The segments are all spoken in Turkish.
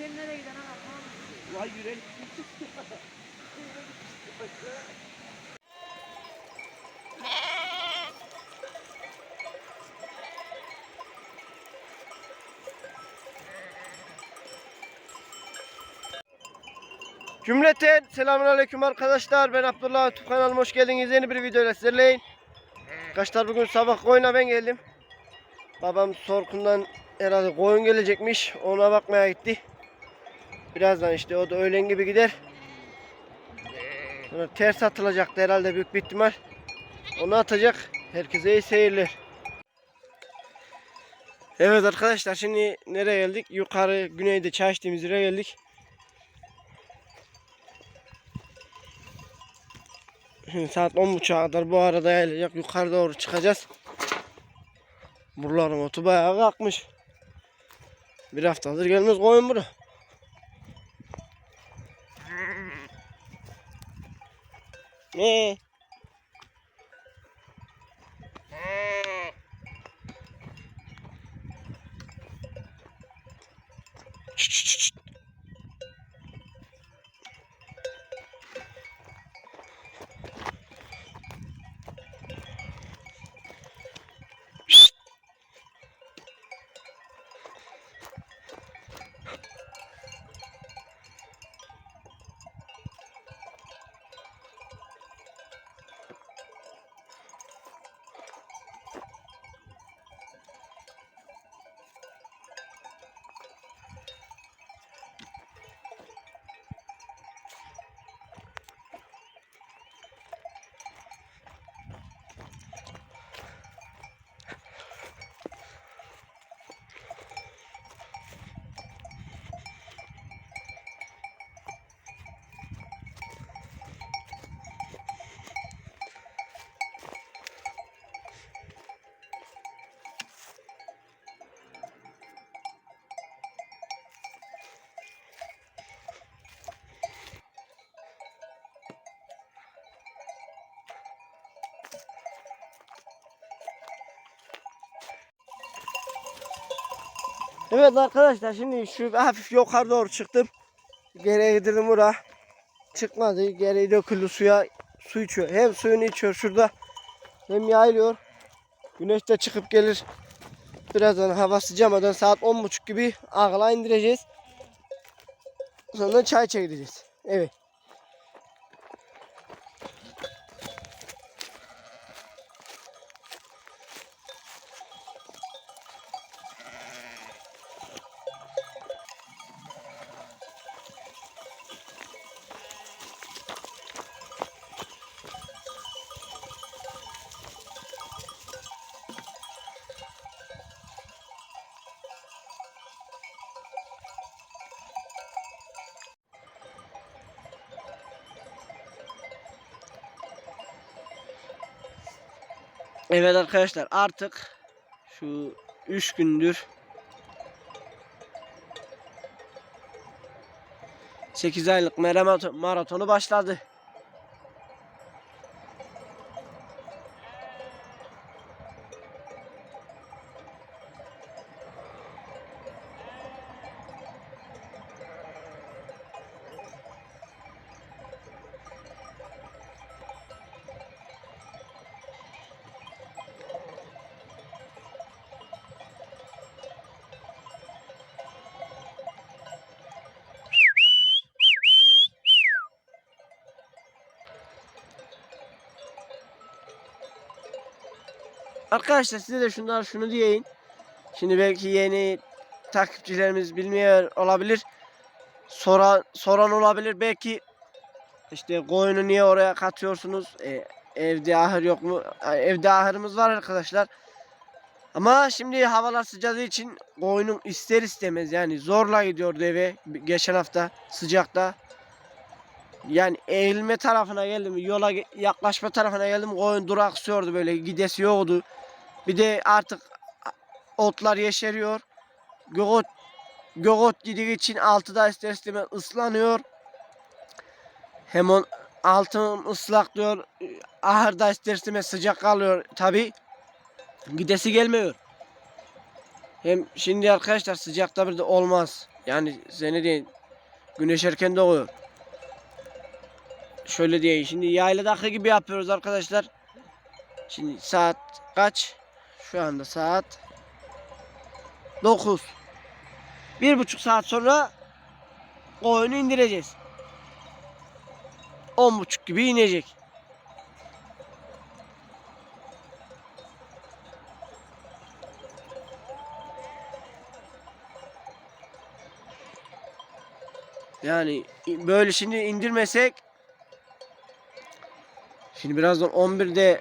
Sen nereye gidiyorsun ana? Vay yürek. Cümleten selamünaleyküm arkadaşlar. Ben Abdullah YouTube kanalıma hoş geldiniz. Yeni bir videoyla sizlerleyim. Arkadaşlar bugün sabah koyuna ben geldim. Babam Sorkun'dan herhalde koyun gelecekmiş. Ona bakmaya gitti. Birazdan işte o da öğlen gibi gider. Sonra ters atılacaktı herhalde büyük bir ihtimal. Onu atacak. Herkese iyi seyirler. Evet arkadaşlar şimdi nereye geldik? Yukarı güneyde çay içtiğimiz yere geldik. Şimdi saat 10.30'a kadar bu arada yayılacak. Yukarı doğru çıkacağız. Buraların otu bayağı kalkmış. Bir haftadır gelmez koyun bura. Ne? Çıt Evet arkadaşlar şimdi şu hafif yukarı doğru çıktım. Geriye gidelim bura. Çıkmadı. Geri döküldü suya. Su içiyor. Hem suyunu içiyor şurada. Hem yayılıyor. Güneş de çıkıp gelir. Birazdan hava sıcamadan saat 10.30 gibi ağla indireceğiz. Sonra çay çekeceğiz. Evet. Evet arkadaşlar artık şu 3 gündür 8 aylık maraton- maratonu başladı. Arkadaşlar size de şundan şunu diyeyim. Şimdi belki yeni takipçilerimiz bilmiyor olabilir. Soran soran olabilir. Belki işte koyunu niye oraya katıyorsunuz? E, evde ahır yok mu? Evde ahırımız var arkadaşlar. Ama şimdi havalar sıcağı için koyunun ister istemez yani zorla gidiyordu eve geçen hafta sıcakta. Yani eğilme tarafına geldim, yola yaklaşma tarafına geldim. Koyun duraksıyordu böyle, gidesi yoktu. Bir de artık otlar yeşeriyor. Gögot gögot gidiği için altı da ister istemez ıslanıyor. Hem on, altın ıslak diyor. Ahırda ister istemez sıcak kalıyor tabi. Gidesi gelmiyor. Hem şimdi arkadaşlar sıcakta bir de olmaz. Yani seni değil. Güneş erken doğuyor. Şöyle diyeyim. Şimdi yayladaki gibi yapıyoruz arkadaşlar. Şimdi saat kaç? Şu anda saat 9. Bir buçuk saat sonra koyunu indireceğiz. On buçuk gibi inecek. Yani böyle şimdi indirmesek Şimdi birazdan 11'de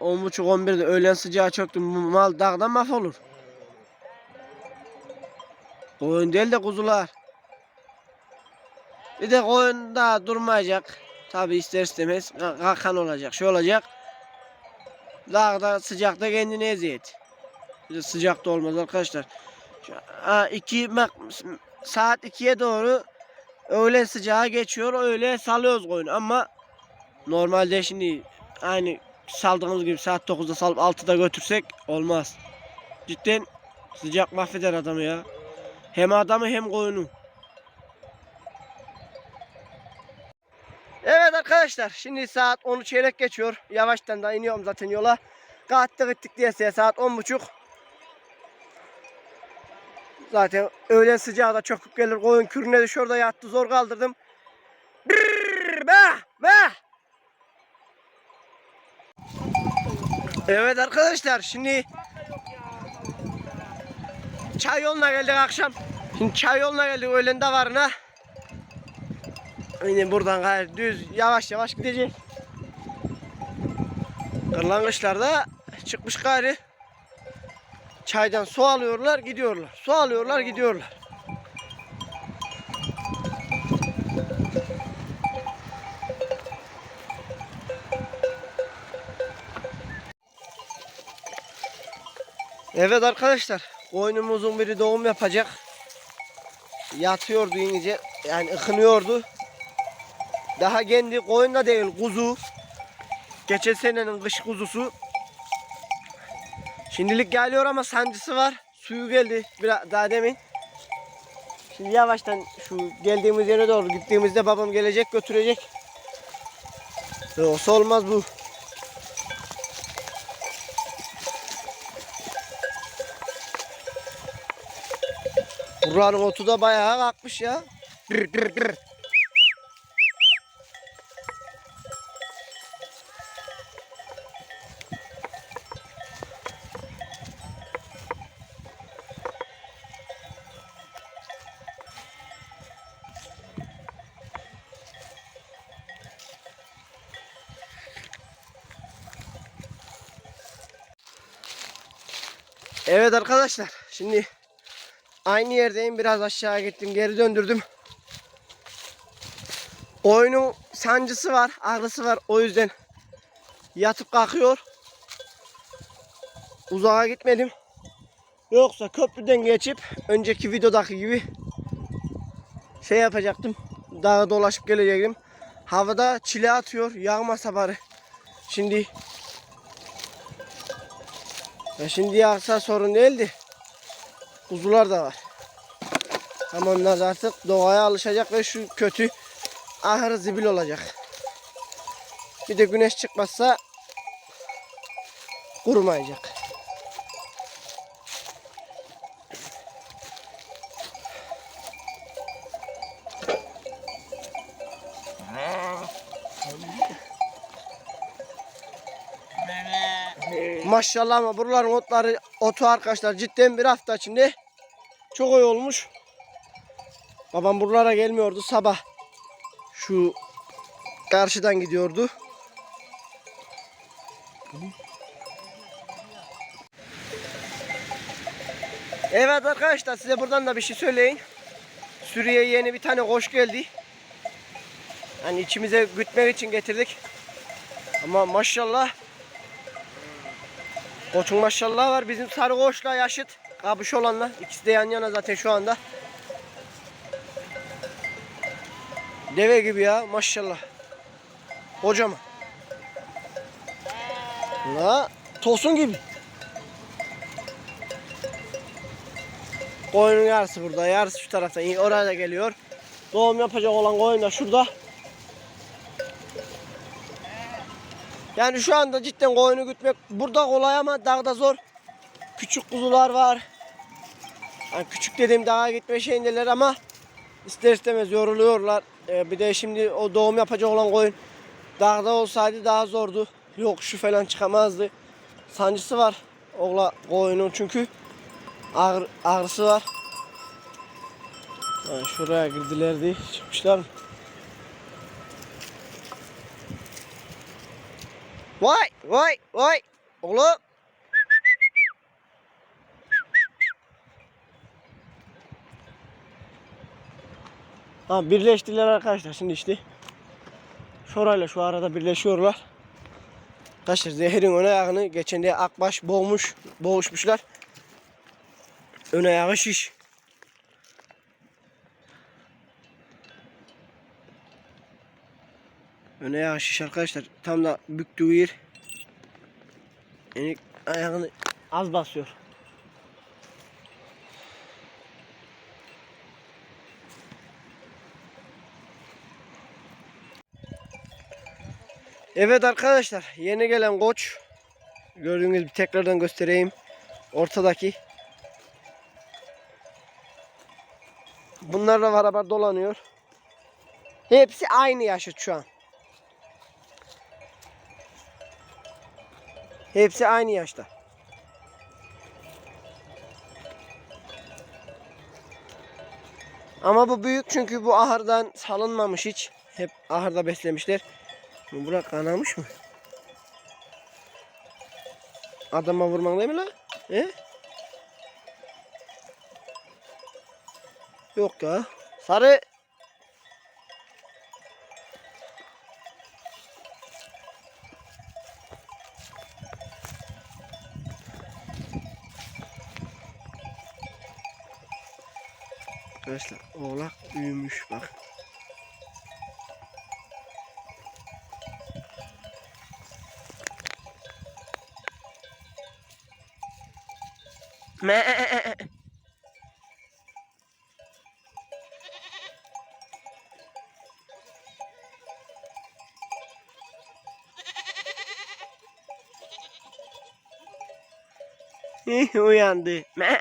10.30 11'de öğlen sıcağı çöktü. Mal dağdan mahvolur. Koyun değil de kuzular. Bir de koyun daha durmayacak. Tabi ister istemez ka- kakan olacak. Şey olacak. Dağda sıcakta kendine eziyet. Sıcakta olmaz arkadaşlar. Şu- Ha, iki, bak, saat 2'ye doğru öğlen sıcağı geçiyor. Öyle salıyoruz koyunu ama normalde şimdi aynı saldığımız gibi saat 9'da salıp 6'da götürsek olmaz. Cidden sıcak mahveder adamı ya. Hem adamı hem koyunu. Evet arkadaşlar şimdi saat 10'u çeyrek geçiyor. Yavaştan da iniyorum zaten yola. Kalktık gittik diye saat 10.30. Zaten öğlen sıcağı da çok gelir. Koyun kürüne de şurada yattı zor kaldırdım. Brrr, bah, bah. Evet arkadaşlar şimdi çay yoluna geldik akşam. Şimdi çay yoluna geldik öğlen davarına. Yine buradan gayet düz yavaş yavaş gidecek. Kırlangıçlar çıkmış gari. Çaydan su alıyorlar gidiyorlar. Su alıyorlar gidiyorlar. Evet arkadaşlar koyunumuzun biri doğum yapacak. Yatıyordu iyice yani ıkınıyordu. Daha kendi koyun da değil kuzu. Geçen senenin kış kuzusu. Şimdilik geliyor ama sancısı var. Suyu geldi biraz daha demin. Şimdi yavaştan şu geldiğimiz yere doğru gittiğimizde babam gelecek götürecek. Yoksa olmaz bu. Buranın otu da bayağı kalkmış ya. Dır dır dır. Evet arkadaşlar şimdi aynı yerdeyim biraz aşağı gittim geri döndürdüm. Oyunun sancısı var ağrısı var o yüzden yatıp kalkıyor. Uzağa gitmedim. Yoksa köprüden geçip önceki videodaki gibi şey yapacaktım. Dağa dolaşıp gelecektim. Havada çile atıyor. Yağmasa bari. Şimdi ya şimdi yağsa sorun değildi. Kuzular da var. Ama onlar artık doğaya alışacak ve şu kötü ahırı zibil olacak. Bir de güneş çıkmazsa kurumayacak. Maşallah ama buraların otları otu arkadaşlar cidden bir hafta içinde çok iyi olmuş. Babam buralara gelmiyordu sabah. Şu karşıdan gidiyordu. Evet arkadaşlar size buradan da bir şey söyleyin. Suriye yeni bir tane koş geldi. Hani içimize gütmek için getirdik. Ama maşallah Koçun maşallah var. Bizim sarı koçla yaşıt. Kabış olanla. İkisi de yan yana zaten şu anda. Deve gibi ya maşallah. Kocaman. La tosun gibi. Koyunun yarısı burada, yarısı şu tarafta. Oraya da geliyor. Doğum yapacak olan koyun da şurada. Yani şu anda cidden koyunu gütmek burada kolay ama dağda zor. Küçük kuzular var. Yani küçük dediğim dağa gitme şeyindeler ama ister istemez yoruluyorlar. Ee, bir de şimdi o doğum yapacak olan koyun dağda olsaydı daha zordu. Yok şu falan çıkamazdı. Sancısı var oğla koyunun çünkü ağır, ağrısı var. Ha, şuraya girdilerdi. Çıkmışlar mı? Vay vay vay. Oğlum. Ha birleştiler arkadaşlar şimdi işte. Şurayla şu arada birleşiyorlar. Arkadaşlar zehirin ön ayağını geçen de akbaş boğmuş, boğuşmuşlar. Ön ayağı şiş. Ön ayağı şiş arkadaşlar. Tam da büktüğü yer. Yani ayağını az basıyor. Evet arkadaşlar yeni gelen koç. Gördüğünüz gibi tekrardan göstereyim. Ortadaki. Bunlarla beraber dolanıyor. Hepsi aynı yaşıt şu an. Hepsi aynı yaşta. Ama bu büyük çünkü bu ahırdan salınmamış hiç. Hep ahırda beslemişler. Bu Burak kanamış mı? Adama vurmak değil mi lan? He? Yok ya. Sarı. Arkadaşlar oğlak büyümüş bak. Me. Uyandı. Me.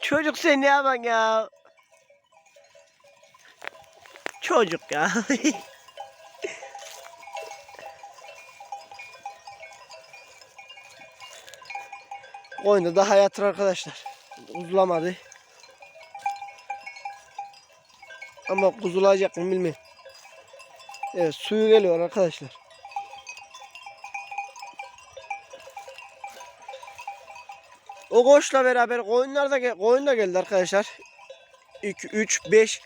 Çocuk sen ne yapan ya? Çocuk ya. Oyunda daha yatır arkadaşlar. Uzulamadı. Ama kuzulayacak mı bilmiyorum. Evet suyu geliyor arkadaşlar. O koçla beraber koyunlar da koyun da geldi arkadaşlar. 2 3 5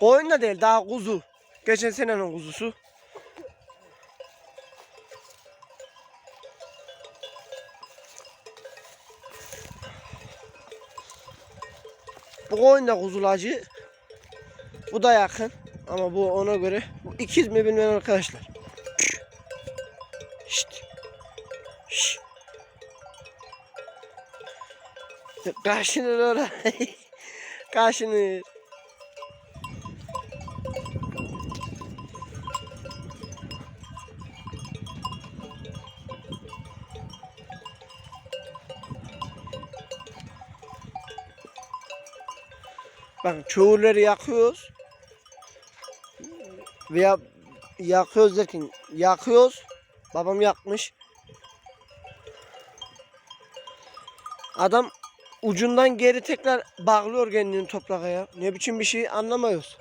Koyun da değil daha kuzu. Geçen senenin kuzusu. Koyun da kuzulacı. Bu da yakın. Ama bu ona göre. Bu ikiz mi bilmem arkadaşlar. Şşt. Şşt. Kaşınır. Kaşınır. Bakın çoğulları yakıyoruz. Veya yakıyoruz derken yakıyoruz. Babam yakmış. Adam ucundan geri tekrar bağlıyor kendini toprağa ya. Ne biçim bir şey anlamıyoruz.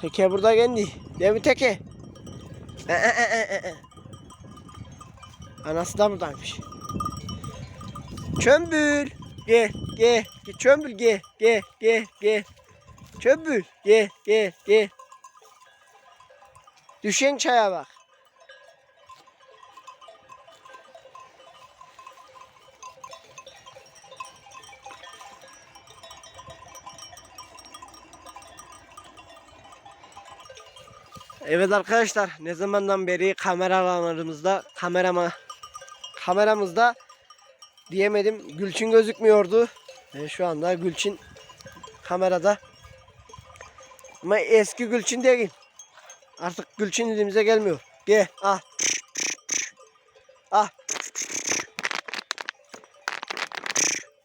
Teke burada kendi. Değil mi teke? E, e, e, e, e. Anası da buradaymış. Çömbül. Gel, gel. gel. Çömbül gel, gel, gel, gel. Çömbül gel, gel, gel. Düşen çaya bak. Evet arkadaşlar ne zamandan beri kameralarımızda kamerama kameramızda diyemedim Gülçin gözükmüyordu. Ve şu anda Gülçin kamerada. Ama eski Gülçin değil. Artık Gülçin dediğimize gelmiyor. Gel ah. Ah.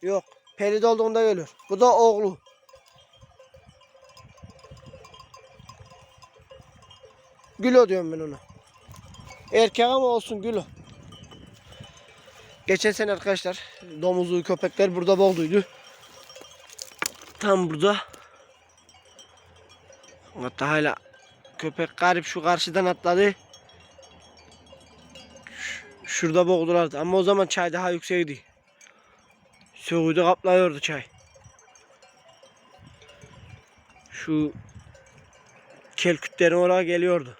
Yok. Pelide olduğunda geliyor. Bu da oğlu. Gülo diyorum ben ona. Erkek ama olsun Gülo. Geçen sene arkadaşlar domuzlu köpekler burada bolduydu. Tam burada. Hatta hala köpek garip şu karşıdan atladı. Şurada boğdulardı ama o zaman çay daha yüksekti. Soğuğu kaplıyordu çay. Şu kelkütlerin oraya geliyordu.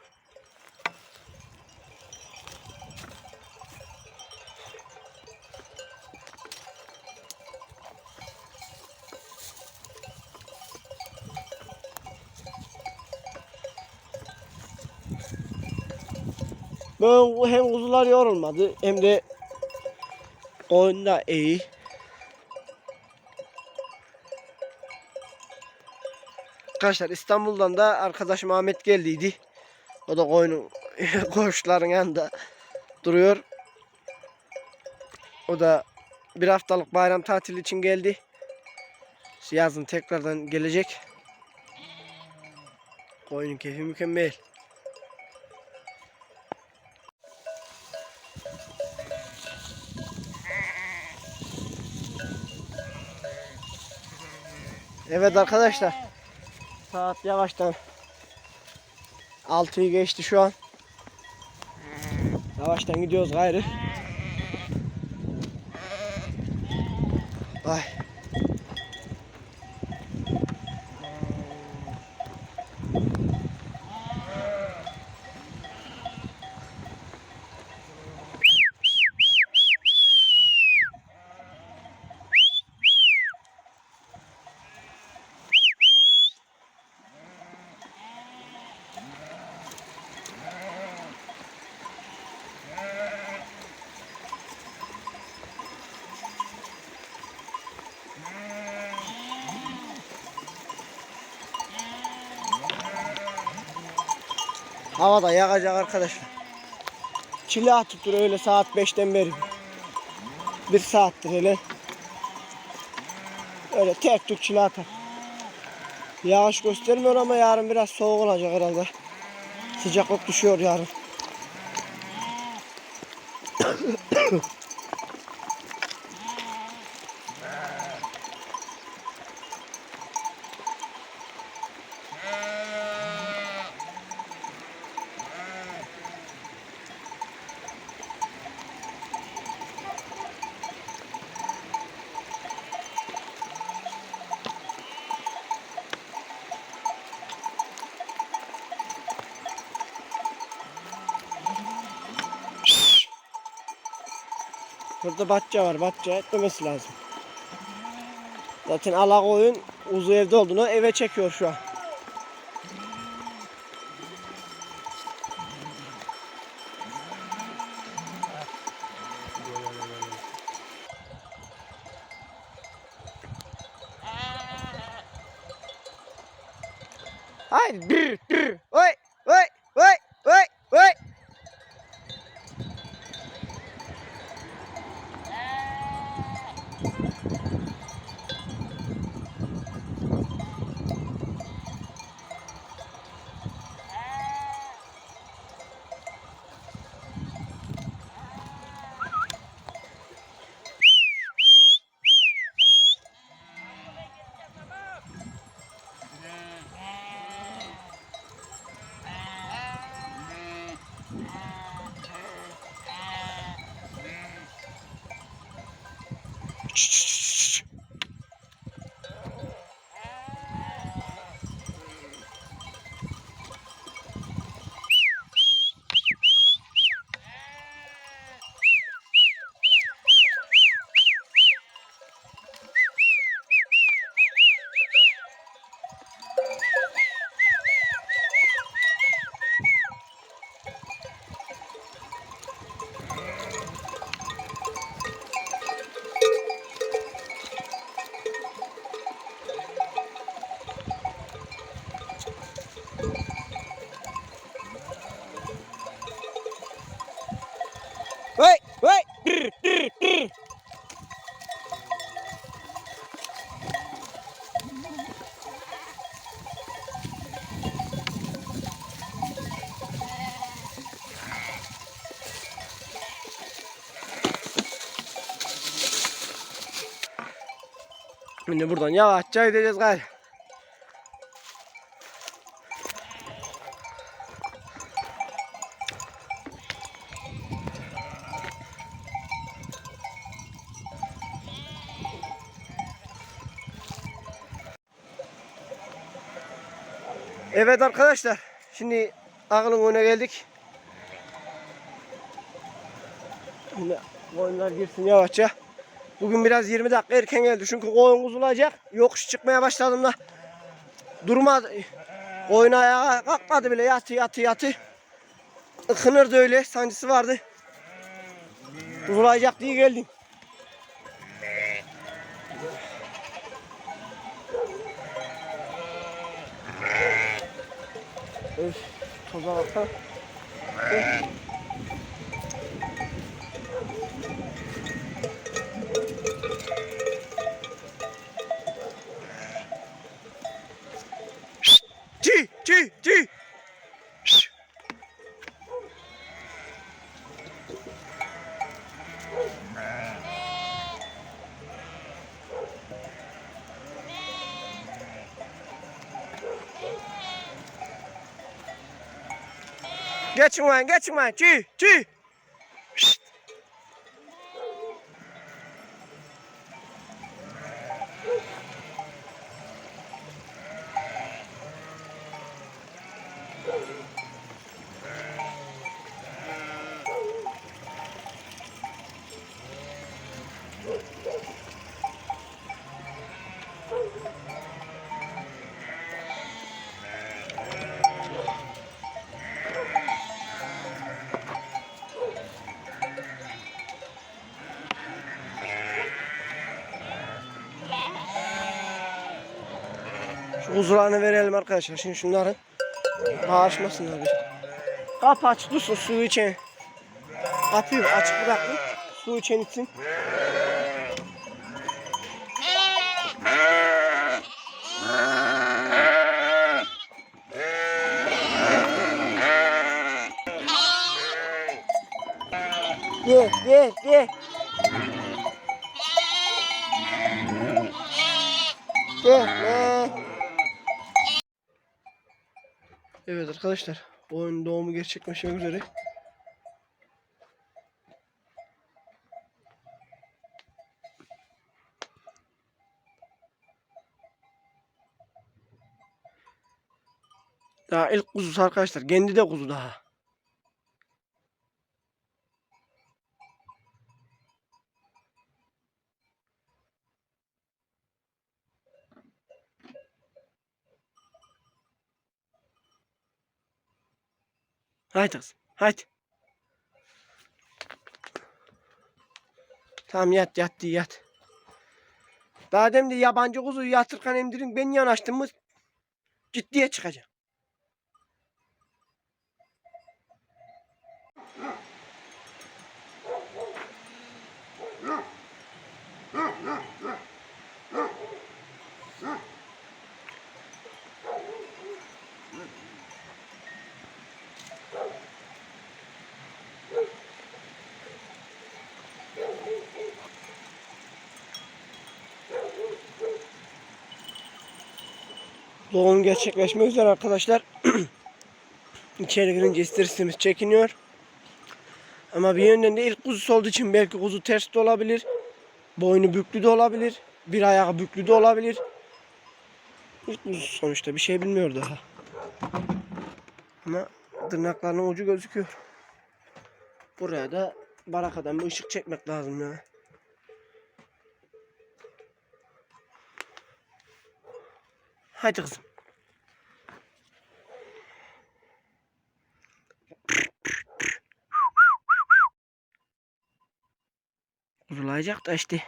Ben hem kuzular yorulmadı hem de oyunda iyi. Arkadaşlar İstanbul'dan da arkadaşım Ahmet geldiydi. O da koyunun koçların yanında duruyor. O da bir haftalık bayram tatili için geldi. Yazın tekrardan gelecek. Koyunun keyfi mükemmel. Evet arkadaşlar. Saat yavaştan 6'yı geçti şu an. Yavaştan gidiyoruz gayrı. Ay. Havada yakacak arkadaşlar. Çilah tutur öyle saat 5'ten beri. Bir saattir öyle. Öyle tek tük çilah atar. Yağış göstermiyor ama yarın biraz soğuk olacak herhalde. Sıcaklık düşüyor yarın. Burada bahçe var. Bahçe etmemesi lazım. Zaten ala koyun uzu evde olduğunu eve çekiyor şu an. Haydi. Oy, oy, Şimdi buradan yavaşça gideceğiz gayrı. Evet arkadaşlar. Şimdi ağılın önüne geldik. Şimdi koyunlar girsin yavaşça. Bugün biraz 20 dakika erken geldi. Çünkü koyun uzulacak. Yokuş çıkmaya başladığımda durmadı. Koyun ayağa kalkmadı bile. Yatı yatı yatı. Ikınırdı öyle. Sancısı vardı. Uzulacak diye geldim. Öf, toza. Öf. Geçin lan, geçin lan. Ci, ci. Huzurlarını verelim arkadaşlar. Şimdi şunların bağışmasınlar. Kapı aç dursun suyu için. Kapıyı açık bıraktım. Su için içsin. Gel gel gel. Gel gel. Evet arkadaşlar. Oyun doğumu gerçekleşmek üzere. Daha ilk kuzusu arkadaşlar. Kendi de kuzu daha. Haydi kızım. Haydi. Tamam yat yat diye yat. Daha demin de yabancı kuzuyu yatırken emdirin ben yanaştım mı ciddiye çıkacağım. Doğum gerçekleşmek üzere arkadaşlar. İçeri girince ister çekiniyor. Ama bir yönden de ilk kuzusu olduğu için belki kuzu ters de olabilir. Boynu büklü de olabilir. Bir ayağı büklü de olabilir. İlk kuzusu sonuçta bir şey bilmiyor daha. Ama tırnaklarının ucu gözüküyor. Buraya da barakadan bir ışık çekmek lazım ya. Haydi kızım. Kurulayacak da işte.